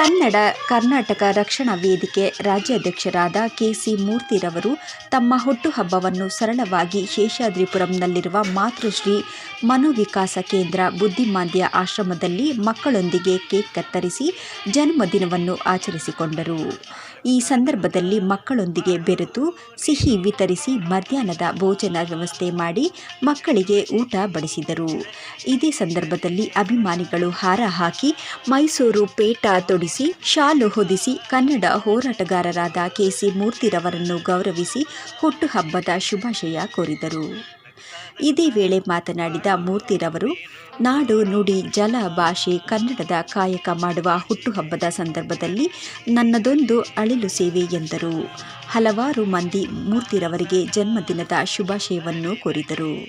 ಕನ್ನಡ, ಕರ್ನಾಟಕ ರಕ್ಷಣಾ ವೇದಿಕೆ ರಾಜ್ಯಾಧ್ಯಕ್ಷರಾದ ಕೆಸಿ ಮೂರ್ತಿರವರು ತಮ್ಮ ಹುಟ್ಟುಹಬ್ಬವನ್ನು ಸರಳವಾಗಿ ಶೇಷಾದ್ರಿಪುರಂನಲ್ಲಿರುವ ಮಾತೃಶ್ರೀ ಮನೋವಿಕಾಸ ಕೇಂದ್ರ ಬುದ್ಧಿಮಾಂದ್ಯ ಆಶ್ರಮದಲ್ಲಿ ಮಕ್ಕಳೊಂದಿಗೆ ಕೇಕ್ ಕತ್ತರಿಸಿ ಜನ್ಮದಿನವನ್ನು ಆಚರಿಸಿಕೊಂಡರು. ಈ ಸಂದರ್ಭದಲ್ಲಿ ಮಕ್ಕಳೊಂದಿಗೆ ಬೆರೆತು ಸಿಹಿ ವಿತರಿಸಿ ಮಧ್ಯಾಹ್ನದ ಭೋಜನ ವ್ಯವಸ್ಥೆ ಮಾಡಿ ಮಕ್ಕಳಿಗೆ ಊಟ ಬಡಿಸಿದರು. ಇದೇ ಸಂದರ್ಭದಲ್ಲಿ ಅಭಿಮಾನಿಗಳು ಹಾರ ಹಾಕಿ ಮೈಸೂರು ಪೇಟ ತೊಡಿಸಿ ಶಾಲು ಹೊದಿಸಿ, ಕನ್ನಡ ಹೋರಾಟಗಾರರಾದ ಕೆಸಿ ಮೂರ್ತಿರವರನ್ನು ಗೌರವಿಸಿ ಹುಟ್ಟುಹಬ್ಬದ ಶುಭಾಶಯ ಕೋರಿದರು. ಇದೇ ವೇಳೆ ಮಾತನಾಡಿದ ಮೂರ್ತಿರವರು, ನಾಡು ನುಡಿ ಜಲ ಭಾಷೆ ಕನ್ನಡದ ಕಾಯಕ ಮಾಡುವ ಹುಟ್ಟುಹಬ್ಬದ ಸಂದರ್ಭದಲ್ಲಿ ನನ್ನದೊಂದು ಅಳಿಲು ಸೇವೆ ಎಂದರು. ಹಲವಾರು ಮಂದಿ ಮೂರ್ತಿರವರಿಗೆ ಜನ್ಮದಿನದ ಶುಭಾಶಯವನ್ನು ಕೋರಿದರು.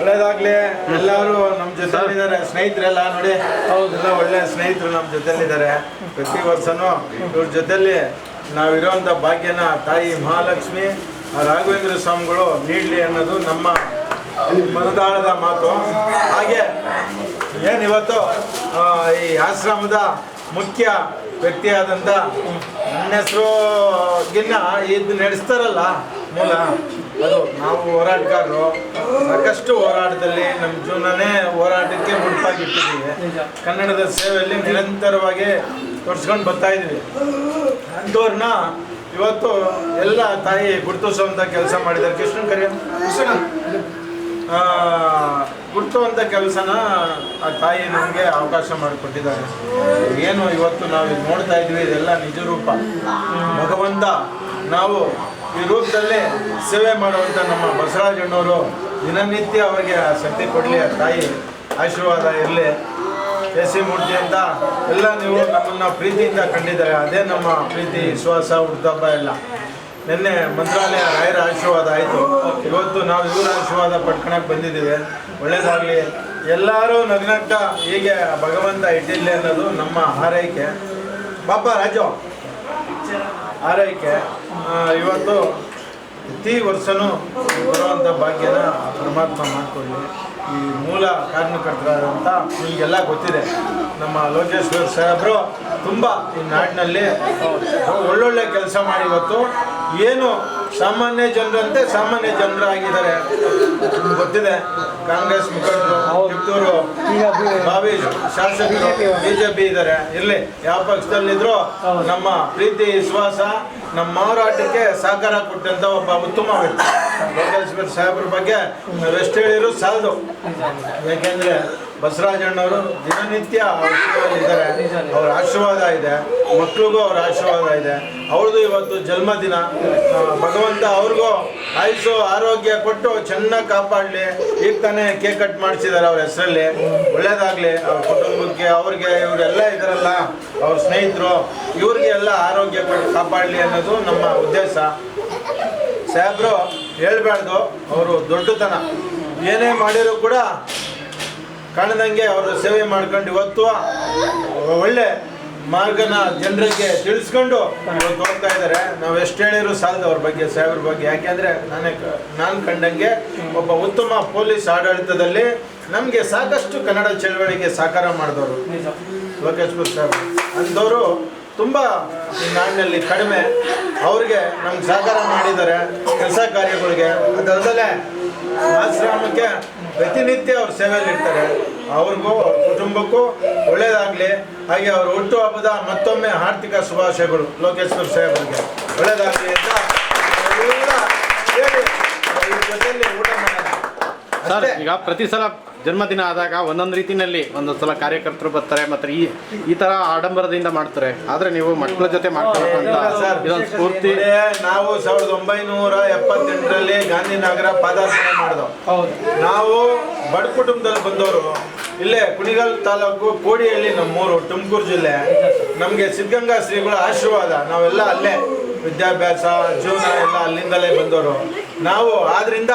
ಒಳ್ಳೇದಾಗ್ಲಿ. ಎಲ್ಲರೂ ನಮ್ಮ ಜೊತೆಲಿದ್ದಾರೆ ಸ್ನೇಹಿತರೆಲ್ಲ ನೋಡಿ. ಎಲ್ಲ ಒಳ್ಳೆ ಸ್ನೇಹಿತರು ನಮ್ಮ ಜೊತೆಲಿದ್ದಾರೆ ಪ್ರತಿ ವರ್ಷನೂ ಇವ್ರ ಜೊತೆಲಿ ನಾವಿರೋಂಥ ಭಾಗ್ಯನ ತಾಯಿ ಮಹಾಲಕ್ಷ್ಮಿ, ರಾಘವೇಂದ್ರ ಸ್ವಾಮಿಗಳು ನೀಡಲಿ ಅನ್ನೋದು ನಮ್ಮ ಮನದಾಳದ ಮಾತು. ಹಾಗೆ ಏನಿವತ್ತು ಈ ಆಶ್ರಮದ ಮುಖ್ಯ ವ್ಯಕ್ತಿಯಾದಂಥ ನನ್ನ ಹೆಸರುಗಿನ್ನ ಇದು ನಡೆಸ್ತಾರಲ್ಲ ಮೂಲ. ಅದು ನಾವು ಹೋರಾಟಗಾರರು. ಸಾಕಷ್ಟು ಹೋರಾಟದಲ್ಲಿ ನಮ್ಮ ಜೀವನನೇ ಹೋರಾಟಕ್ಕೆ ಮುಂಪಾಗಿಟ್ಟಿದ್ದೀವಿ ಕನ್ನಡದ ಸೇವೆಯಲ್ಲಿ ನಿರಂತರವಾಗಿ ತೋರಿಸ್ಕೊಂಡು ಬರ್ತಾ ಇದ್ವಿ ಅಂಥವ್ರನ್ನ ಇವತ್ತು ಎಲ್ಲ ತಾಯಿ ಗುರುತಿಸುವಂಥ ಕೆಲಸ ಮಾಡಿದ್ದಾರೆ. ಕೃಷ್ಣ ಕರಿಯ ಆ, ಗುರುತುವಂಥ ಕೆಲಸನ ಆ ತಾಯಿ ನಮಗೆ ಅವಕಾಶ ಮಾಡಿಕೊಟ್ಟಿದ್ದಾರೆ. ಏನು ಇವತ್ತು ನಾವು ಇದು ನೋಡ್ತಾ ಇದ್ವಿ ಇದೆಲ್ಲ ನಿಜರೂಪ ಭಗವಂತ ನಾವು ಈ ರೂಪದಲ್ಲಿ ಸೇವೆ ಮಾಡುವಂಥ ನಮ್ಮ ಬಸವರಾಜಣ್ಣವರು ದಿನನಿತ್ಯ ಅವರಿಗೆ ಶಕ್ತಿ ಕೊಡಲಿ ತಾಯಿ ಆಶೀರ್ವಾದ ಇರಲಿ. ಎಸ್ ಸಿ ಮೂರ್ತಿ ಅಂತ ಎಲ್ಲ ನೀವು ನಮ್ಮನ್ನ ಪ್ರೀತಿಯಿಂದ ಕಂಡಿದ್ದಾರೆ. ಅದೇ ನಮ್ಮ ಪ್ರೀತಿ, ವಿಶ್ವಾಸ ಹುಟ್ಟಬ್ಬ ಎಲ್ಲ. ನಿನ್ನೆ ಮಂತ್ರಾಲಯ ರಾಯರ ಆಶೀರ್ವಾದ ಆಯಿತು. ಇವತ್ತು ನಾವು ಇವರ ಆಶೀರ್ವಾದ ಪಡ್ಕೊಳಕ್ಕೆ ಬಂದಿದ್ದೀವಿ. ಒಳ್ಳೇದಾಗಲಿ. ಎಲ್ಲರೂ ನಗ್ನಗ್ತ ಹೀಗೆ ಭಗವಂತ ಇಟ್ಟಿಲ್ಲ ಅನ್ನೋದು ನಮ್ಮ ಹಾರೈಕೆ. ಬಾಬಾ ರಾಜು ಆರೈಕೆ ಇವತ್ತು ಪ್ರತಿ ವರ್ಷನೂ ಬರುವಂಥ ಭಾಗ್ಯನ ಪರಮಾತ್ಮ ಮಾಡಿಕೊಳ್ಳಿ. ಈ ಮೂಲ ಕಾರಣಕರ್ತರಾದಂಥ ನಿಮಗೆಲ್ಲ ಗೊತ್ತಿದೆ. ನಮ್ಮ ಲೋಕೇಶ್ವರ್ ಸಾಹೇಬರು ತುಂಬ ಈ ನಾಡಿನಲ್ಲಿ ಒಳ್ಳೊಳ್ಳೆ ಕೆಲಸ ಮಾಡಿ ಇವತ್ತು. ಏನು ಸಾಮಾನ್ಯ ಜನರಂತೆ ಸಾಮಾನ್ಯ ಜನರಾಗಿದ್ದಾರೆ ಆಗಿದ್ದಾರೆ. ಗೊತ್ತಿದೆ ಕಾಂಗ್ರೆಸ್ ಮುಖಂಡರು ಕಿತ್ತೂರು ಬಾವಿ ಶಾಸಕರು ಪಿ ಇದ್ದಾರೆ. ಇರಲಿ ಯಾವ ಪಕ್ಷದಲ್ಲಿದ್ರು ನಮ್ಮ ಪ್ರೀತಿ ವಿಶ್ವಾಸ ನಮ್ಮ ಹೋರಾಟಕ್ಕೆ ಸಹಕಾರ ಕೊಟ್ಟಂತ ಒಬ್ಬ ಉತ್ತಮ ವ್ಯಕ್ತಿ ಲೋಕೇಶ್ವರ ಸಾಹೇಬ್ರ ಬಗ್ಗೆ ನಾವೆಷ್ಟು ಹೇಳಿದ್ರು ಸಾಲದು. ಯಾಕೆಂದ್ರೆ ಬಸವರಾಜಣ್ಣವರು ದಿನನಿತ್ಯ ಇದ್ದಾರೆ. ಅವ್ರ ಆಶೀರ್ವಾದ ಇದೆ. ಮಕ್ಳಿಗೂ ಅವ್ರ ಆಶೀರ್ವಾದ ಇದೆ. ಅವ್ರದ್ದು ಇವತ್ತು ಜನ್ಮದಿನ. ಭಗವಂತ ಅವ್ರಿಗೂ ಆಯುಷು ಆರೋಗ್ಯ ಕೊಟ್ಟು ಚೆನ್ನಾಗಿ ಕಾಪಾಡಲಿ. ಈಗ ತಾನೇ ಕೇಕ್ ಕಟ್ ಮಾಡಿಸಿದ್ದಾರೆ ಅವ್ರ ಹೆಸರಲ್ಲಿ. ಒಳ್ಳೇದಾಗ್ಲಿ. ಅವ್ರ ಕುಟುಂಬಕ್ಕೆ, ಅವ್ರಿಗೆ ಇವರೆಲ್ಲ ಇದರಲ್ಲ. ಅವ್ರ ಸ್ನೇಹಿತರು, ಇವ್ರಿಗೆ ಎಲ್ಲ ಆರೋಗ್ಯ ಕೊಟ್ಟು ಕಾಪಾಡಲಿ ಅನ್ನೋದು ನಮ್ಮ ಉದ್ದೇಶ. ಸಾಹೇಬ್ರು ಹೇಳ್ಬಾರ್ದು ಅವರು ದೊಡ್ಡತನ. ಏನೇ ಮಾಡಿರೂ ಕೂಡ ಕಾಣದಂಗೆ ಅವರು ಸೇವೆ ಮಾಡ್ಕೊಂಡು ಇವತ್ತು ಒಳ್ಳೆ ಮಾರ್ಗನ ಜನರಿಗೆ ತಿಳಿಸ್ಕೊಂಡು ಇವತ್ತು ಹೋಗ್ತಾ ಇದ್ದಾರೆ. ನಾವು ಎಷ್ಟು ಹೇಳಿದ್ರು ಸಾಲದು ಅವ್ರ ಬಗ್ಗೆ ಸಾಹೇಬ್ರ ಬಗ್ಗೆ. ಯಾಕೆಂದರೆ ನಾನೇ ನಾನು ಕಂಡಂಗೆ ಒಬ್ಬ ಉತ್ತಮ ಪೊಲೀಸ್ ಆಡಳಿತದಲ್ಲಿ ನಮಗೆ ಸಾಕಷ್ಟು ಕನ್ನಡ ಚಳವಳಿಗೆ ಸಹಕಾರ ಮಾಡಿದವರು. ಲೋಕೇಶ್ವರ್ ಸಾಹೇಬ್ ಅಂಥವರು ತುಂಬ ಈ ನಾಡಿನಲ್ಲಿ ಕಡಿಮೆ ಅವ್ರಿಗೆ ನಮ್ಗೆ ಸಹಕಾರ ಮಾಡಿದ್ದಾರೆ, ಕೆಲಸ ಕಾರ್ಯಗಳಿಗೆ. ಅದಲ್ಲದೆ ಆಶ್ರಮಕ್ಕೆ ಪ್ರತಿನಿತ್ಯ ಅವ್ರ ಸೇವೆಯಲ್ಲಿ ಇರ್ತಾರೆ ಅವ್ರಿಗೂ ಅವ್ರ ಕುಟುಂಬಕ್ಕೂ ಒಳ್ಳೇದಾಗಲಿ. ಹಾಗೆ ಅವ್ರು ಹುಟ್ಟು ಹಬ್ಬದ ಮತ್ತೊಮ್ಮೆ ಆರ್ಥಿಕ ಶುಭಾಶಯಗಳು ಲೋಕೇಶ್ವರ್ ಸಾಹೇಬರಿಗೆ. ಒಳ್ಳೇದಾಗಲಿ ಅಂತ ಎಲ್ಲ ಸೇರಿ ಇವ್ರ ಜೊತೆಲಿ ಊಟ ಮಾಡೋಣ ಸರ್ ಈಗ ಪ್ರತಿ ಸಲ ಜನ್ಮದಿನ ಆದಾಗ ಒಂದೊಂದು ರೀತಿಯಲ್ಲಿ ಒಂದೊಂದು ಸಲ ಕಾರ್ಯಕರ್ತರು ಬರ್ತಾರೆ ಮತ್ತೆ ಈ ಈ ತರ ಆಡಂಬರದಿಂದ ಮಾಡ್ತಾರೆ. ಆದ್ರೆ ನೀವು ಮಕ್ಕಳ ಜೊತೆ ಸರ್, ಇದೊಂದು ಸ್ಫೂರ್ತಿ. ನಾವು ಸಾವಿರದ ಒಂಬೈನೂರ ಎಪ್ಪತ್ತೆಂಟರಲ್ಲಿ ಗಾಂಧಿನಗರ ಪಾದಾರ್ಪಣೆ ಮಾಡಿದವು. ನಾವು ಬಡ ಕುಟುಂಬದಲ್ಲಿ ಬಂದವರು ಇಲ್ಲೇ ಕುಣಿಗಲ್ ತಾಲೂಕು ಕೋಡಿಯಲ್ಲಿ ನಮ್ಮೂರು ತುಮಕೂರು ಜಿಲ್ಲೆ. ನಮಗೆ ಸಿದ್ಧಗಂಗಾ ಶ್ರೀಗಳ ಆಶೀರ್ವಾದ ನಾವೆಲ್ಲ ಅಲ್ಲೇ ವಿದ್ಯಾಭ್ಯಾಸ, ಜೀವನ ಎಲ್ಲ ಅಲ್ಲಿಂದಲೇ ಬಂದವರು. ನಾವು ಆದ್ರಿಂದ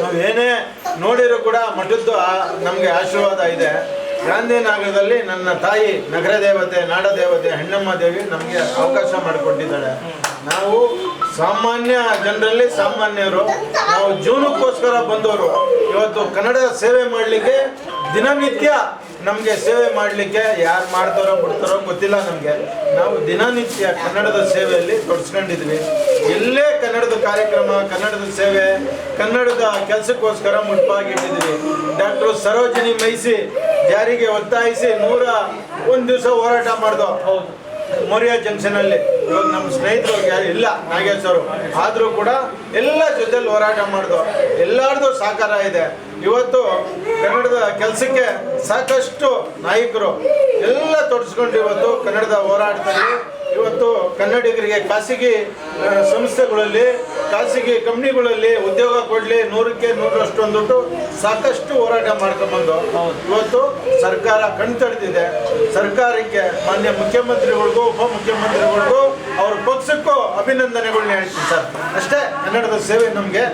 ನಾವು ಏನೇ ನೋಡಿರೂ ಕೂಡ ಮಠದ್ದು ನಮಗೆ ಆಶೀರ್ವಾದ ಇದೆ. ಗಾಂಧಿನಗರದಲ್ಲಿ ನನ್ನ ತಾಯಿ ನಗರ ದೇವತೆ ನಾಡ ದೇವತೆ ಹೆಣ್ಣಮ್ಮ ದೇವಿ ನಮಗೆ ಅವಕಾಶ ಮಾಡಿಕೊಟ್ಟಿದ್ದಾಳೆ ನಾವು ಸಾಮಾನ್ಯ ಜನರಲ್ಲಿ ಸಾಮಾನ್ಯರು. ನಾವು ಜೀವನಕ್ಕೋಸ್ಕರ ಬಂದವರು. ಇವತ್ತು ಕನ್ನಡ ಸೇವೆ ಮಾಡಲಿಕ್ಕೆ ದಿನನಿತ್ಯ ನಮಗೆ ಸೇವೆ ಮಾಡಲಿಕ್ಕೆ ಯಾರು ಮಾಡ್ತಾರೋ ಬಿಡ್ತಾರೋ ಗೊತ್ತಿಲ್ಲ ನಮಗೆ. ನಾವು ದಿನನಿತ್ಯ ಕನ್ನಡದ ಸೇವೆಯಲ್ಲಿ ತೊಡಸ್ಕೊಂಡಿದ್ವಿ. ಎಲ್ಲೇ ಕನ್ನಡದ ಕಾರ್ಯಕ್ರಮ, ಕನ್ನಡದ ಸೇವೆ, ಕನ್ನಡದ ಕೆಲಸಕ್ಕೋಸ್ಕರ ಮುಟ್ಪಾಗಿಟ್ಟಿದ್ವಿ ಡಾಕ್ಟರ್ ಸರೋಜಿನಿ ಮೈಸಿ ಜಾರಿಗೆ ಒತ್ತಾಯಿಸಿ ನೂರ ಒಂದು ದಿವಸ ಹೋರಾಟ ಮಾಡ್ದೋ. ಮೊರಿಯಾ ಜಂಕ್ಷನ್ ಅಲ್ಲಿ ಇವಾಗ ನಮ್ಮ ಸ್ನೇಹಿತರು ಯಾರು ಇಲ್ಲ, ನಾಗೇಶ್ ಅವರು. ಆದ್ರೂ ಕೂಡ ಎಲ್ಲ ಜೊತೆಲಿ ಹೋರಾಟ ಮಾಡಿದ್ರು ಎಲ್ಲಾರ್ದು ಸಹಕಾರ ಇದೆ. ಇವತ್ತು ಕನ್ನಡದ ಕೆಲಸಕ್ಕೆ ಸಾಕಷ್ಟು ನಾಯಕರು ಎಲ್ಲ ತೊಡಸ್ಕೊಂಡು ಇವತ್ತು ಕನ್ನಡದ ಹೋರಾಟದಲ್ಲಿ ಇವತ್ತು ಕನ್ನಡಿಗರಿಗೆ ಖಾಸಗಿ ಸಂಸ್ಥೆಗಳಲ್ಲಿ, ಖಾಸಗಿ ಕಂಪ್ನಿಗಳಲ್ಲಿ ಉದ್ಯೋಗ ಕೊಡಲಿ ನೂರಕ್ಕೆ ನೂರರಷ್ಟು ಅಂದ್ಬಿಟ್ಟು ಸಾಕಷ್ಟು ಹೋರಾಟ ಮಾಡ್ಕೊಂಡ್ಬಂದು ಇವತ್ತು ಸರ್ಕಾರ ಕಣ್ತಡ್ದಿದೆ ಸರ್ಕಾರಕ್ಕೆ ಮಾನ್ಯ ಮುಖ್ಯಮಂತ್ರಿಗಳಿಗೂ, ಉಪಮುಖ್ಯಮಂತ್ರಿಗಳಿಗೂ ಅವ್ರ ಪಕ್ಷಕ್ಕೂ ಅಭಿನಂದನೆಗಳನ್ನ ಹೇಳ್ತೀನಿ ಸರ್. ಅಷ್ಟೇ ಕನ್ನಡದ ಸೇವೆ ನಮಗೆ.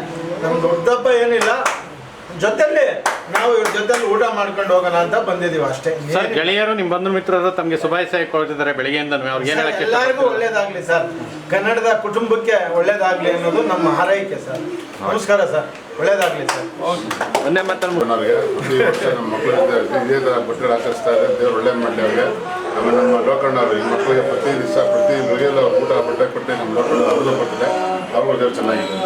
ನಮ್ಮ ದೊಡ್ಡಪ್ಪ ಏನಿಲ್ಲ. ಜೊತೆಲಿ ನಾವು ಇವ್ರ ಜೊತೆಲಿ ಊಟ ಮಾಡ್ಕೊಂಡು ಹೋಗೋಣ ಅಂತ ಬಂದಿದೀವಿ ಅಷ್ಟೇ. ಸರ್ ಗೆಳೆಯರು ನಿಮ್ಮ ಬಂಧು ಮಿತ್ರರು ತಮಗೆ ಶುಭಾಶಯ ಕೊಡ್ತಿದ್ದಾರೆ ಬೆಳಿಗ್ಗೆಯಿಂದ ಅವ್ರಿಗೆ ಏನ್ ಹೇಳಕ್ಕೆ ಎಲ್ಲರಿಗೂ ಒಳ್ಳೇದಾಗ್ಲಿ ಸರ್. ಕನ್ನಡದ ಕುಟುಂಬಕ್ಕೆ ಒಳ್ಳೇದಾಗ್ಲಿ ಅನ್ನೋದು ನಮ್ಮ ಹಾರೈಕೆ ಸರ್. ನಮಸ್ಕಾರ ಸರ್. ಒಳ್ಳೇದಾಗ್ಲಿ ಸರ್. ಒಂದೇ ಮಾತನ್ನು ಪ್ರತಿ ವರ್ಷ ನಮ್ಮ ಮಕ್ಕಳಿಂದ ಇದೇ ಥರ ಬಟ್ಟೆಗಳು ಹಾಕಿಸ್ತಾ ಇದ್ದಾರೆ. ದೇವ್ರು ಒಳ್ಳೆ ಮಾಡಲಿ ಅವ್ರಿಗೆ. ಆಮೇಲೆ ನಮ್ಮ ಲೋಕಣ್ಣವರು ಈ ಮಕ್ಕಳಿಗೆ ಪ್ರತಿ ದಿವಸ ಪ್ರತಿ ಮರಿಯಲ್ಲ ಊಟ ಬಟ್ಟೆ ಕೊಟ್ಟು ನಮ್ಮ ಲೋಕಣ್ಣ ಅವ್ರದ್ದು ಬರ್ತಾರೆ ಅವ್ರಿಗೂ ದೇವ್ರು ಚೆನ್ನಾಗಿದೆ.